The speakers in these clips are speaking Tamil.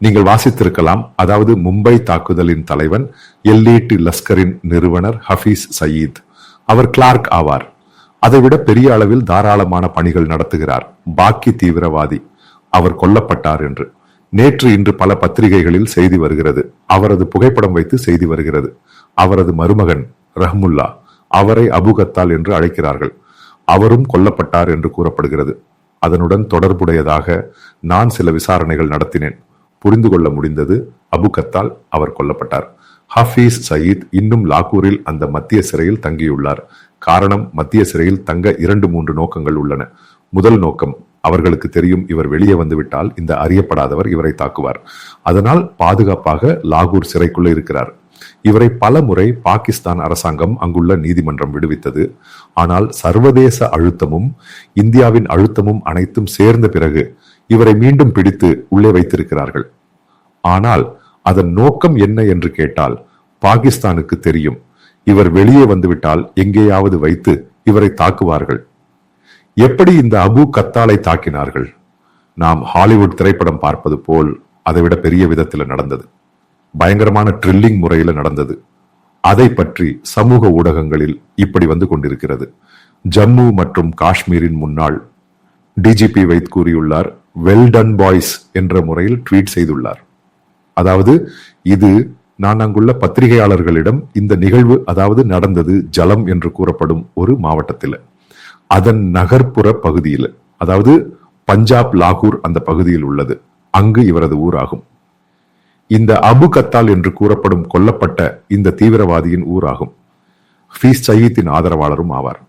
நீங்கள் வாசித்திருக்கலாம் அதாவது மும்பை தாக்குதலின் தலைவன் எல்லிட்டு லஸ்கரின் நிறுவனர் ஹஃபீஸ் சயீத். அவர் கிளார்க் ஆவார். அதைவிட பெரிய அளவில் தாராளமான பணிகள் நடத்துகிறார். பாக்கி தீவிரவாதி அவர் கொல்லப்பட்டார் என்று. நேற்று இன்று பல பத்திரிகைகளில் செய்தி வருகிறது. அவரது புகைப்படம் வைத்து செய்தி வருகிறது. அவரது மருமகன் ரஹ்முல்லா அவரை அபுகத்தால் என்று அழைக்கிறார்கள். அவரும் கொல்லப்பட்டார் என்று கூறப்படுகிறது. அதனுடன் தொடர்புடையதாக நான் சில விசாரணைகள் நடத்தினேன். புரிந்து கொள்ள முடிந்தது அபு கத்தால் அவர் கொல்லப்பட்டார். ஹஃபீஸ் சயீத் இன்னும் லாகூரில் அந்த மத்திய சிறையில் தங்கியுள்ளார். காரணம் மத்திய சிறையில் தங்க இரண்டு மூன்று நோக்கங்கள் உள்ளன. முதல் நோக்கம் அவர்களுக்கு தெரியும் இவர் வெளியே வந்துவிட்டால் இந்த அறியப்படாதவர் இவரை தாக்குவார். அதனால் பாதுகாப்பாக லாகூர் சிறைக்குள்ள இருக்கிறார். இவரை பல முறை பாகிஸ்தான் அரசாங்கம் அங்குள்ள நீதிமன்றம் விடுவித்தது. ஆனால் சர்வதேச அழுத்தமும் இந்தியாவின் அழுத்தமும் அனைத்தும் சேர்ந்த பிறகு இவரை மீண்டும் பிடித்து உள்ளே வைத்திருக்கிறார்கள். ஆனால் அதன் நோக்கம் என்ன என்று கேட்டால் பாகிஸ்தானுக்கு தெரியும். இவர் வெளியே வந்துவிட்டால் எங்கேயாவது வைத்து இவரை தாக்குவார்கள். எப்படி இந்த அபு கத்தாலை தாக்கினார்கள்? நாம் ஹாலிவுட் திரைப்படம் பார்ப்பது போல் அதைவிட பெரிய விதத்தில் நடந்தது. பயங்கரமான ட்ரில்லிங் முறையில் நடந்தது. அதை பற்றி சமூக ஊடகங்களில் இப்படி வந்து கொண்டிருக்கிறது. ஜம்மு மற்றும் காஷ்மீரின் முன்னாள் டிஜிபி வைத் கூறியுள்ளார் வெல் டன் பாய்ஸ் என்ற முறையில் ட்வீட் செய்துள்ளார். அதாவது இது நான் அங்குள்ள பத்திரிகையாளர்களிடம் இந்த நிகழ்வு அதாவது நடந்தது ஜலம் என்று கூறப்படும் ஒரு மாவட்டத்தில். அதன் நகர்ப்புற பகுதியில் அதாவது பஞ்சாப் லாகூர் அந்த பகுதியில் உள்ளது. அங்கு இவரது ஊராகும். இந்த அபு கத்தால் என்று கூறப்படும் கொல்லப்பட்ட இந்த தீவிரவாதியின் ஊராகும். ஃபீஸ் சயீத்தின் ஆதரவாளரும் ஆவார்.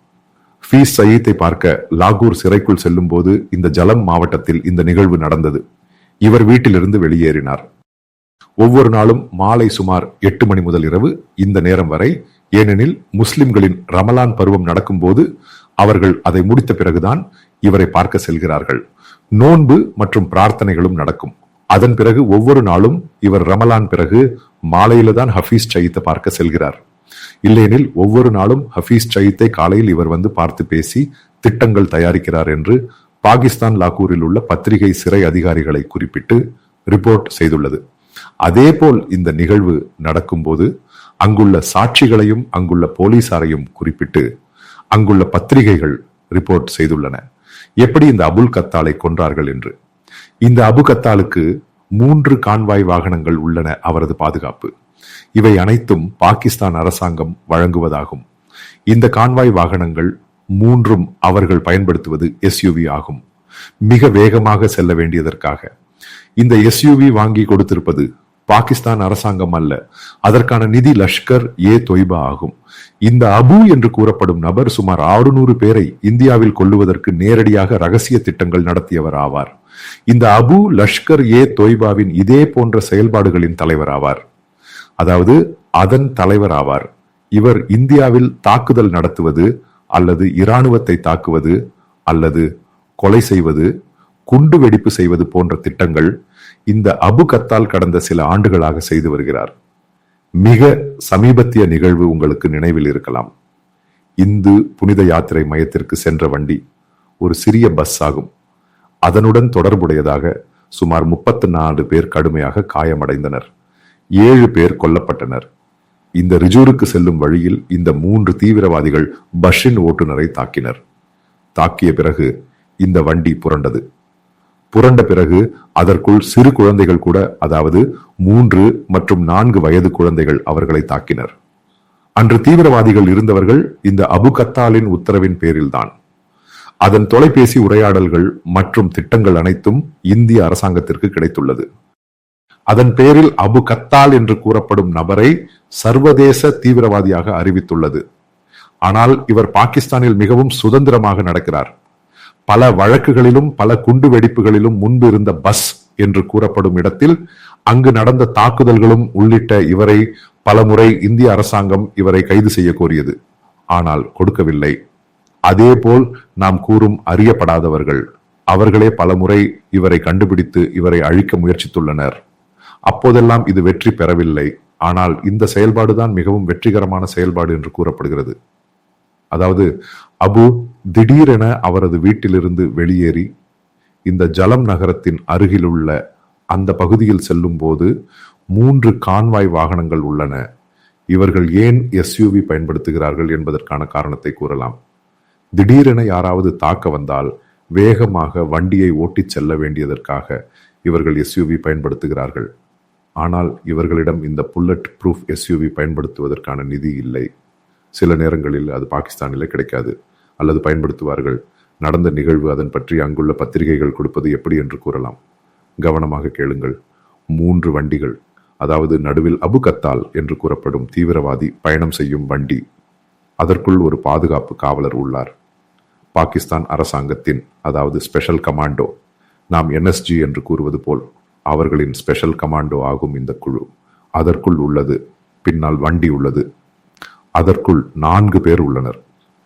ஃபீஸ் சயீத்தை பார்க்க லாகூர் சிறைக்குள் செல்லும் போது இந்த ஜலம் மாவட்டத்தில் இந்த நிகழ்வு நடந்தது. இவர் வீட்டிலிருந்து வெளியேறினார். ஒவ்வொரு நாளும் மாலை சுமார் எட்டு மணி முதல் இரவு இந்த நேரம் வரை ஏனெனில் முஸ்லிம்களின் ரமலான் பருவம் நடக்கும்போது அவர்கள் அதை முடித்த பிறகுதான் இவரை பார்க்க செல்கிறார்கள். நோன்பு மற்றும் பிரார்த்தனைகளும் நடக்கும். அதன் பிறகு ஒவ்வொரு நாளும் இவர் ரமலான் பிறகு மாலையில தான் ஹஃபீஸ் சயித்தை பார்க்க செல்கிறார். இல்லையெனில் ஒவ்வொரு நாளும் ஹஃபீஸ் சயித்தை காலையில் இவர் வந்து பார்த்து பேசி திட்டங்கள் தயாரிக்கிறார் என்று பாகிஸ்தான் லாகூரில் உள்ள பத்திரிகை சிறை அதிகாரிகளை குறிப்பிட்டு ரிப்போர்ட் செய்துள்ளது. அதேபோல் இந்த நிகழ்வு நடக்கும்போது அங்குள்ள சாட்சிகளையும் அங்குள்ள போலீசாரையும் குறிப்பிட்டு அங்குள்ள பத்திரிகைகள் ரிப்போர்ட் செய்துள்ளன. எப்படி இந்த அபுல் கத்தாலை கொன்றார்கள் என்று. இந்த அபு கத்தாலுக்கு மூன்று கான்வாய் வாகனங்கள் உள்ளன அவரது பாதுகாப்பு. இவை அனைத்தும் பாகிஸ்தான் அரசாங்கம் வழங்குவதாகும். இந்த கான்வாய் வாகனங்கள் மூன்றும் அவர்கள் பயன்படுத்துவது எஸ்யூவி ஆகும். மிக வேகமாக செல்ல வேண்டியதற்காக. இந்த எஸ்யூவி வாங்கி கொடுத்திருப்பது பாகிஸ்தான் அரசாங்கம் அல்ல அதற்கான நிதி லஷ்கர் ஏ தொய்பா ஆகும். இந்த அபு என்று கூறப்படும் நபர் சுமார் ஆறுநூறு பேரை இந்தியாவில் கொள்ளுவதற்கு நேரடியாக ரகசிய திட்டங்கள் நடத்தியவர் ஆவார். இந்த அபு லஷ்கர் ஏ தொய்பாவின் இதே போன்ற செயல்பாடுகளின் தலைவர் ஆவார். அதாவது அதன் தலைவர் ஆவார். இவர் இந்தியாவில் தாக்குதல் நடத்துவது அல்லது இராணுவத்தை தாக்குவது அல்லது கொலை செய்வது குண்டு வெடிப்பு செய்வது போன்ற திட்டங்கள் இந்த அபு கத்தால் கடந்த சில ஆண்டுகளாக செய்து வருகிறார். மிக சமீபத்திய நிகழ்வு உங்களுக்கு நினைவில் இருக்கலாம். இந்து புனித யாத்திரை மையத்திற்கு சென்ற வண்டி ஒரு சிறிய பஸ் ஆகும். அதனுடன் தொடர்புடையதாக சுமார் முப்பத்து நாலு பேர் கடுமையாக காயமடைந்தனர். ஏழு பேர் கொல்லப்பட்டனர். இந்த ரிஜூருக்கு செல்லும் வழியில் இந்த மூன்று தீவிரவாதிகள் பஷின் ஓட்டுநரை தாக்கினர். தாக்கிய பிறகு இந்த வண்டி புரண்டது. புரண்ட பிறகு அதற்குள் சிறு குழந்தைகள் கூட அதாவது மூன்று மற்றும் நான்கு வயது குழந்தைகள் அவர்களை தாக்கினர். அன்று தீவிரவாதிகள் இருந்தவர்கள் இந்த அபு கத்தாலின் உத்தரவின் பேரில்தான். அதன் தொலைபேசி உரையாடல்கள் மற்றும் திட்டங்கள் அனைத்தும் இந்திய அரசாங்கத்திற்கு கிடைத்துள்ளது. அதன் பேரில் அபு கத்தால் என்று கூறப்படும் நபரை சர்வதேச தீவிரவாதியாக அறிவித்துள்ளது. ஆனால் இவர் பாகிஸ்தானில் மிகவும் சுதந்திரமாக நடக்கிறார். பல வழக்குகளிலும் பல குண்டு வெடிப்புகளிலும் முன்பு இருந்த பஸ் என்று கூறப்படும் இடத்தில் அங்கு நடந்த தாக்குதல்களும் உள்ளிட்ட இவரை பலமுறை இந்திய அரசாங்கம் இவரை கைது செய்ய கோரியது. ஆனால் கொடுக்கவில்லை. அதேபோல் நாம் கூறும் அறியப்படாதவர்கள். அவர்களே பலமுறை இவரை கண்டுபிடித்து இவரை அழிக்க முயற்சித்துள்ளனர். அப்போதெல்லாம் இது வெற்றி பெறவில்லை. ஆனால் இந்த செயல்பாடுதான் மிகவும் வெற்றிகரமான செயல்பாடு என்று கூறப்படுகிறது. அதாவது அபு திடீரென அவரது வீட்டிலிருந்து வெளியேறி இந்த ஜலம் நகரத்தின் அருகிலுள்ள அந்த பகுதியில் செல்லும் போது மூன்று கான்வாய் வாகனங்கள் உள்ளன. இவர்கள் ஏன் எஸ்யூவி பயன்படுத்துகிறார்கள் என்பதற்கான காரணத்தை கூறலாம். திடீரென யாராவது தாக்க வந்தால் வேகமாக வண்டியை ஓட்டிச் செல்ல வேண்டியதற்காக இவர்கள் எஸ்யூவி பயன்படுத்துகிறார்கள். ஆனால் இவர்களிடம் இந்த புல்லட் ப்ரூஃப் எஸ்யூவி பயன்படுத்துவதற்கான நிதி இல்லை. சில நேரங்களில் அது பாகிஸ்தானிலே கிடைக்காது. அல்லது பயன்படுத்துவார்கள். நடந்த நிகழ்வு அதன் பற்றி அங்குள்ள பத்திரிகைகள் கொடுப்பது எப்படி என்று கூறலாம். கவனமாக கேளுங்கள். மூன்று வண்டிகள் அதாவது நடுவில் அபு கத்தால் என்று கூறப்படும் தீவிரவாதி பயணம் செய்யும் வண்டி. அதற்குள் ஒரு பாதுகாப்பு காவலர் உள்ளார். பாகிஸ்தான் அரசாங்கத்தின் அதாவது ஸ்பெஷல் கமாண்டோ. நாம் என்எஸ்ஜி என்று கூறுவது போல் அவர்களின் ஸ்பெஷல் கமாண்டோ ஆகும் இந்த குழு. அதற்குள் உள்ளது பின்னால் வண்டி உள்ளது. அதற்குள் நான்கு பேர் உள்ளனர்.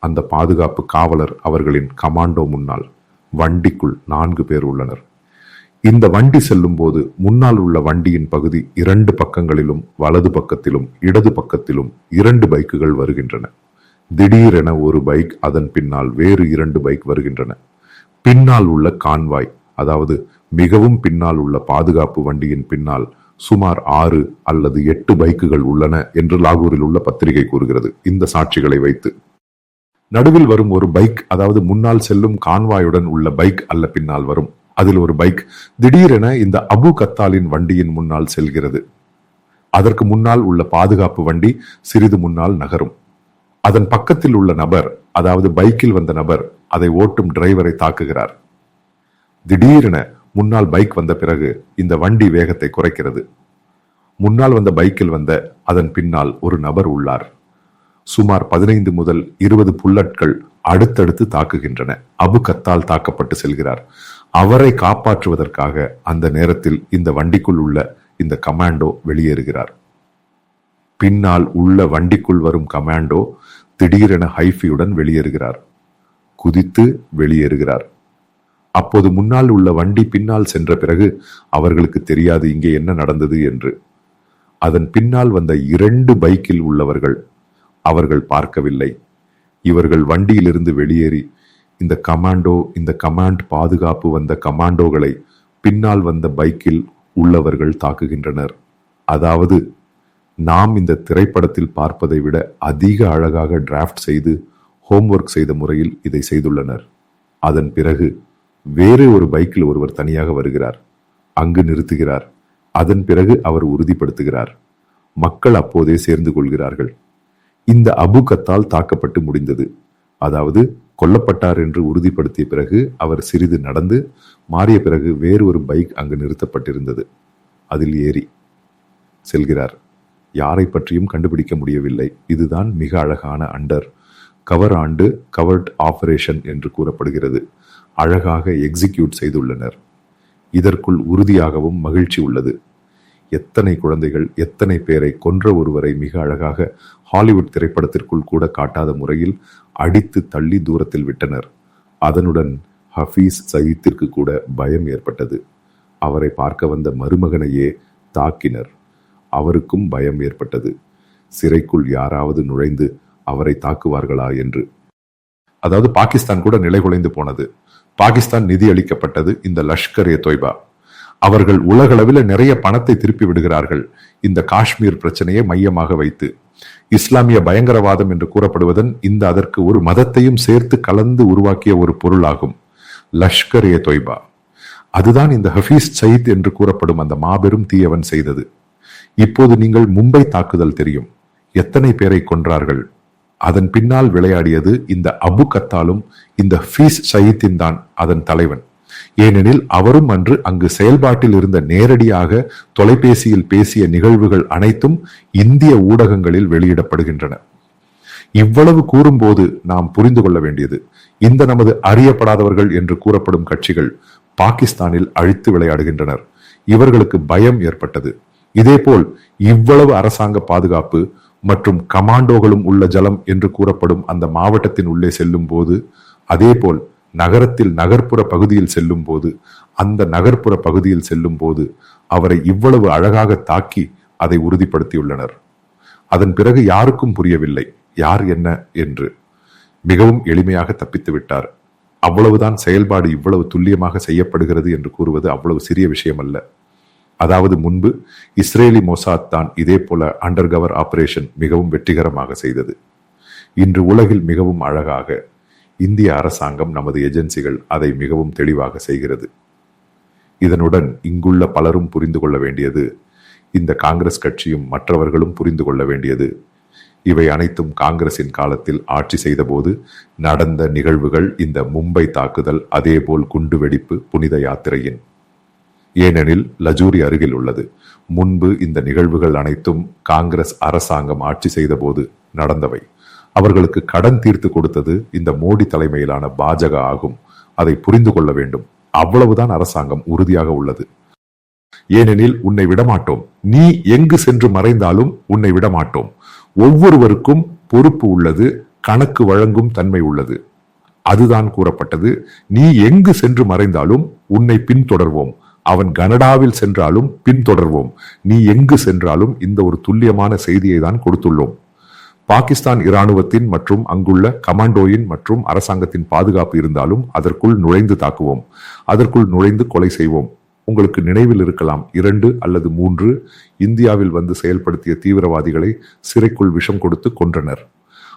அந்த பாதுகாப்பு காவலர் அவர்களின் கமாண்டோ முன்னால் வண்டிக்குள் நான்கு பேர் உள்ளனர். இந்த வண்டி செல்லும் போது முன்னால் உள்ள வண்டியின் பகுதி இரண்டு பக்கங்களிலும் வலது பக்கத்திலும் இடது பக்கத்திலும் இரண்டு பைக்குகள் வருகின்றன. திடீரென ஒரு பைக் அதன் பின்னால் வேறு இரண்டு பைக் வருகின்றன. பின்னால் உள்ள கான்வாய் அதாவது மிகவும் பின்னால் உள்ள பாதுகாப்பு வண்டியின் பின்னால் சுமார் ஆறு அல்லது எட்டு பைக்குகள் உள்ளன என்று லாகூரில் உள்ள பத்திரிகை கூறுகிறது. இந்த சாட்சிகளை வைத்து. நடுவில் வரும் ஒரு பைக் அதாவது முன்னால் செல்லும் கான்வாயுடன் உள்ள பைக் அல்ல பின்னால் வரும். அதில் ஒரு பைக் திடீரென இந்த அபு கத்தாலின் வண்டியின் முன்னால் செல்கிறது. அதற்கு முன்னால் உள்ள பாதுகாப்பு வண்டி சிறிது முன்னால் நகரும். அதன் பக்கத்தில் உள்ள நபர் அதாவது பைக்கில் வந்த நபர் அதை ஓட்டும் டிரைவரை தாக்குகிறார். திடீரென முன்னால் பைக் வந்த பிறகு இந்த வண்டி வேகத்தை குறைக்கிறது. முன்னால் வந்த பைக்கில் வந்த அதன் பின்னால் ஒரு நபர் உள்ளார். சுமார் பதினைந்து முதல் இருபது புல்லட்கள் அடுத்தடுத்து தாக்குகின்றன. அபு கத்தால் தாக்கப்பட்டு செல்கிறார். அவரை காப்பாற்றுவதற்காக அந்த நேரத்தில் இந்த வண்டிக்குள் உள்ள இந்த கமாண்டோ வெளியேறுகிறார். பின்னால் உள்ள வண்டிக்குள் வரும் கமாண்டோ திடீரென ஹைஃபியுடன் வெளியேறுகிறார். குதித்து வெளியேறுகிறார். அப்போது முன்னால் உள்ள வண்டி பின்னால் சென்ற பிறகு அவர்களுக்கு தெரியாது இங்கே என்ன நடந்தது என்று. அதன் பின்னால் வந்த இரண்டு பைக்கில் உள்ளவர்கள் அவர்கள் பார்க்கவில்லை. இவர்கள் வண்டியிலிருந்து வெளியேறி இந்த கமாண்டோ இந்த கமாண்ட் பாதுகாப்பு வந்த கமாண்டோகளை பின்னால் வந்த பைக்கில் உள்ளவர்கள் தாக்குகின்றனர். அதாவது நாம் இந்த திரைப்படத்தில் பார்ப்பதை விட அதிக அழகாக டிராஃப்ட் செய்து ஹோம்ஒர்க் செய்த முறையில் இதை செய்துள்ளனர். அதன் பிறகு வேறு ஒரு பைக்கில் ஒருவர் தனியாக வருகிறார். அங்கு நிறுத்துகிறார். அதன் பிறகு அவர் உறுதிப்படுத்துகிறார். மக்கள் அப்போதே சேர்ந்து கொள்கிறார்கள். இந்த அபு கத்தால் தாக்கப்பட்டு முடிந்தது. அதாவது கொல்லப்பட்டார் என்று உறுதிப்படுத்திய பிறகு அவர் சிறிது நடந்து மாறிய பிறகு வேறு ஒரு பைக் அங்கு நிறுத்தப்பட்டிருந்தது. அதில் ஏறி செல்கிறார். யாரை பற்றியும் கண்டுபிடிக்க முடியவில்லை. இதுதான் மிக அழகான under. Cover and covert operation என்று கூறப்படுகிறது. அழகாக எக்ஸிக்யூட் செய்துள்ளனர். இதற்குள் உறுதியாகவும் மகிழ்ச்சி உள்ளது. எத்தனை குழந்தைகள் எத்தனை பேரை கொன்ற ஒருவரை மிக அழகாக ஹாலிவுட் திரைப்படத்திற்குள் கூட காட்டாத முறையில் அடித்து தள்ளி தூரத்தில் விட்டனர். அதனுடன் ஹஃபீஸ் சயீத்திற்கு கூட பயம் ஏற்பட்டது. அவரை பார்க்க வந்த மருமகனையே தாக்கினர். அவருக்கும் பயம் ஏற்பட்டது. சிறைக்குள் யாராவது நுழைந்து அவரை தாக்குவார்களா என்று. அதாவது பாகிஸ்தான் கூட நிலைகுலைந்து போனது. பாகிஸ்தான் நிதி அளிக்கப்பட்டது இந்த லஷ்கர் ஏ தொய்பா. அவர்கள் உலகளவில் நிறைய பணத்தை திருப்பி விடுகிறார்கள். இந்த காஷ்மீர் பிரச்சனையை மையமாக வைத்து. இஸ்லாமிய பயங்கரவாதம் என்று கூறப்படுவதன் இந்த அதற்கு ஒரு மதத்தையும் சேர்த்து கலந்து உருவாக்கிய ஒரு பொருளாகும். லஷ்கர் ஏ தொய்பா. அதுதான் இந்த ஹஃபீஸ் சயித் என்று கூறப்படும் அந்த மாபெரும் தீயவன் செய்தது. இப்போது நீங்கள் மும்பை தாக்குதல் தெரியும். எத்தனை பேரை கொன்றார்கள்? அதன் பின்னால் விளையாடியது இந்த அபு கத்தாலும் இந்த ஃபீஸ் சயித்தின் தான் அதன் தலைவன். ஏனெனில் அவரும் அன்று அங்கு செயல்பாட்டில் இருந்த நேரடியாக தொலைபேசியில் பேசிய நிகழ்வுகள் அனைத்தும் இந்திய ஊடகங்களில் வெளியிடப்படுகின்றன. இவ்வளவு கூறும்போது நாம் புரிந்து கொள்ள வேண்டியது இந்த நமது அறியப்படாதவர்கள் என்று கூறப்படும் கட்சிகள் பாகிஸ்தானில் அழித்து விளையாடுகின்றனர். இவர்களுக்கு பயம் ஏற்பட்டது. இதேபோல் இவ்வளவு அரசாங்க பாதுகாப்பு மற்றும் கமாண்டோகளும் உள்ள ஜலம் என்று கூறப்படும் அந்த மாவட்டத்தின் உள்ளே செல்லும் போது அதேபோல் நகரத்தில் நகர்ப்புற பகுதியில் செல்லும் போது அந்த நகர்ப்புற பகுதியில் செல்லும் போது அவரை இவ்வளவு அழகாக தாக்கி அதை உறுதிப்படுத்தியுள்ளனர். அதன் பிறகு யாருக்கும் புரியவில்லை யார் என்ன என்று. மிகவும் எளிமையாக தப்பித்து விட்டார். அவ்வளவுதான் செயல்பாடு இவ்வளவு துல்லியமாக செய்யப்படுகிறது என்று கூறுவது அவ்வளவு சிறிய விஷயம் அல்ல அதாவது முன்பு இஸ்ரேலி மொசாத் தான் இதே போல அண்டர்கவர் ஆபரேஷன் மிகவும் வெற்றிகரமாக செய்தது. இன்று உலகில் மிகவும் அழகாக இந்திய அரசாங்கம் நமது ஏஜென்சிகள் அதை மிகவும் தெளிவாக செய்கிறது. இதனுடன் இங்குள்ள பலரும் புரிந்து கொள்ள வேண்டியது இந்த காங்கிரஸ் கட்சியும் மற்றவர்களும் புரிந்து கொள்ள வேண்டியது. இவை அனைத்தும் காங்கிரசின் காலத்தில் ஆட்சி செய்தபோது நடந்த நிகழ்வுகள் இந்த மும்பை தாக்குதல் அதேபோல் குண்டுவெடிப்பு புனித யாத்திரையின் ஏனெனில் லஜூரி அருகில் உள்ளது. முன்பு இந்த நிகழ்வுகள் அனைத்தும் காங்கிரஸ் அரசாங்கம் ஆட்சி செய்தபோது நடந்தவை. அவர்களுக்கு கடன் தீர்த்து கொடுத்தது இந்த மோடி தலைமையிலான பாஜக ஆகும். அதை புரிந்து கொள்ள வேண்டும். அவ்வளவுதான் அரசாங்கம் உறுதியாக உள்ளது. ஏனெனில் உன்னை விடமாட்டோம். நீ எங்கு சென்று மறைந்தாலும் உன்னை விடமாட்டோம். ஒவ்வொருவருக்கும் பொறுப்பு உள்ளது கணக்கு வழங்கும் தன்மை உள்ளது. அதுதான் கூறப்பட்டது. நீ எங்கு சென்று மறைந்தாலும் உன்னை பின்தொடர்வோம். அவன் கனடாவில் சென்றாலும் பின்தொடர்வோம். நீ எங்கு சென்றாலும் இந்த ஒரு துல்லியமான செய்தியை தான் கொடுத்துள்ளோம். பாகிஸ்தான் இராணுவத்தின் மற்றும் அங்குள்ள கமாண்டோயின் மற்றும் அரசாங்கத்தின் பாதுகாப்பு இருந்தாலும் அதற்குள் நுழைந்து தாக்குவோம். அதற்குள் நுழைந்து கொலை செய்வோம். உங்களுக்கு நினைவில் இருக்கலாம் இரண்டு அல்லது மூன்று இந்தியாவில் வந்து செயல்படுத்திய தீவிரவாதிகளை சிறைக்குள் விஷம் கொடுத்து கொன்றனர்.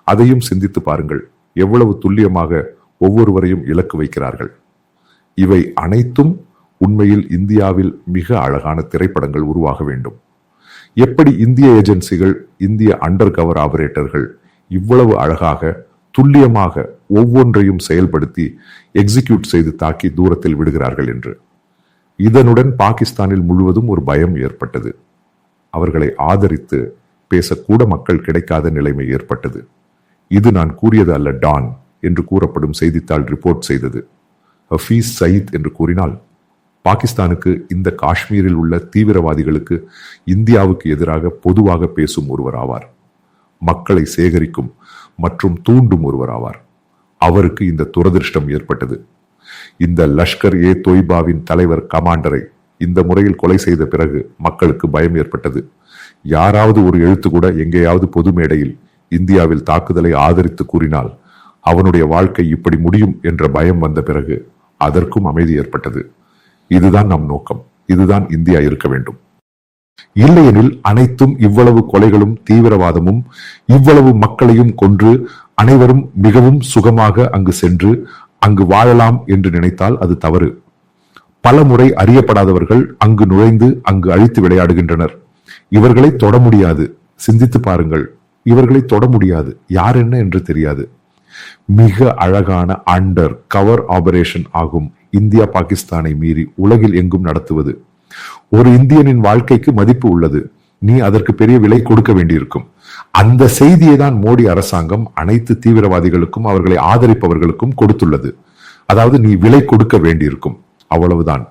அதையும் சிந்தித்து பாருங்கள். எவ்வளவு துல்லியமாக ஒவ்வொருவரையும் இலக்கு வைக்கிறார்கள். இவை அனைத்தும் உண்மையில் இந்தியாவில் மிக அழகான திரைப்படங்கள் உருவாக வேண்டும். எப்படி இந்திய ஏஜென்சிகள் இந்திய அண்டர் கவர் ஆபரேட்டர்கள் இவ்வளவு அழகாக துல்லியமாக ஒவ்வொன்றையும் செயல்படுத்தி எக்ஸிக்யூட் செய்து தாக்கி தூரத்தில் விடுகிறார்கள் என்று. இதனுடன் பாகிஸ்தானில் முழுவதும் ஒரு பயம் ஏற்பட்டது. அவர்களை ஆதரித்து பேசக்கூட மக்கள் கிடைக்காத நிலைமை ஏற்பட்டது. இது நான் கூறியது அல்ல டான் என்று கூறப்படும் செய்தித்தாள் ரிப்போர்ட் செய்தது. ஹஃபீஸ் சயீத் என்று கூறினால் பாகிஸ்தானுக்கு இந்த காஷ்மீரில் உள்ள தீவிரவாதிகளுக்கு இந்தியாவுக்கு எதிராக பொதுவாக பேசும் ஒருவர் ஆவார். மக்களை சேகரிக்கும் மற்றும் தூண்டும் ஒருவர் ஆவார். அவருக்கு இந்த துரதிருஷ்டம் ஏற்பட்டது. இந்த லஷ்கர் ஏ தொய்பாவின் தலைவர் கமாண்டரை இந்த முறையில் கொலை செய்த பிறகு மக்களுக்கு பயம் ஏற்பட்டது. யாராவது ஒரு எழுத்து கூட எங்கேயாவது பொது மேடையில் இந்தியாவில் தாக்குதலை ஆதரித்து கூறினால் அவனுடைய வாழ்க்கை இப்படி முடியும் என்ற பயம் வந்த பிறகு அதற்கும் அமைதி ஏற்பட்டது. இதுதான் நம் நோக்கம். இதுதான் இந்தியா இருக்க வேண்டும். இல்லையெனில் அனைத்தும் இவ்வளவு கொலைகளும் தீவிரவாதமும் இவ்வளவு மக்களையும் கொன்று அனைவரும் மிகவும் சுகமாக அங்கு சென்று அங்கு வாழலாம் என்று நினைத்தால் அது தவறு. பல முறை அறியப்படாதவர்கள் அங்கு நுழைந்து அங்கு அழித்து விளையாடுகின்றனர். இவர்களை தொட முடியாது. சிந்தித்து பாருங்கள். இவர்களை தொட முடியாது. யார் என்ன என்று தெரியாது. மிக அழகான அண்டர் கவர் ஆபரேஷன் ஆகும். இந்தியா பாகிஸ்தானை மீறி உலகில் எங்கும் நடத்துவது. ஒரு இந்தியனின் வாழ்க்கைக்கு மதிப்பு உள்ளது. நீ அதற்கு பெரிய விலை கொடுக்க வேண்டியிருக்கும். அந்த செய்தியை தான் மோடி அரசாங்கம் அனைத்து தீவிரவாதிகளுக்கும் அவர்களை ஆதரிப்பவர்களுக்கும் கொடுத்துள்ளது. அதாவது நீ விலை கொடுக்க வேண்டியிருக்கும். அவ்வளவுதான்.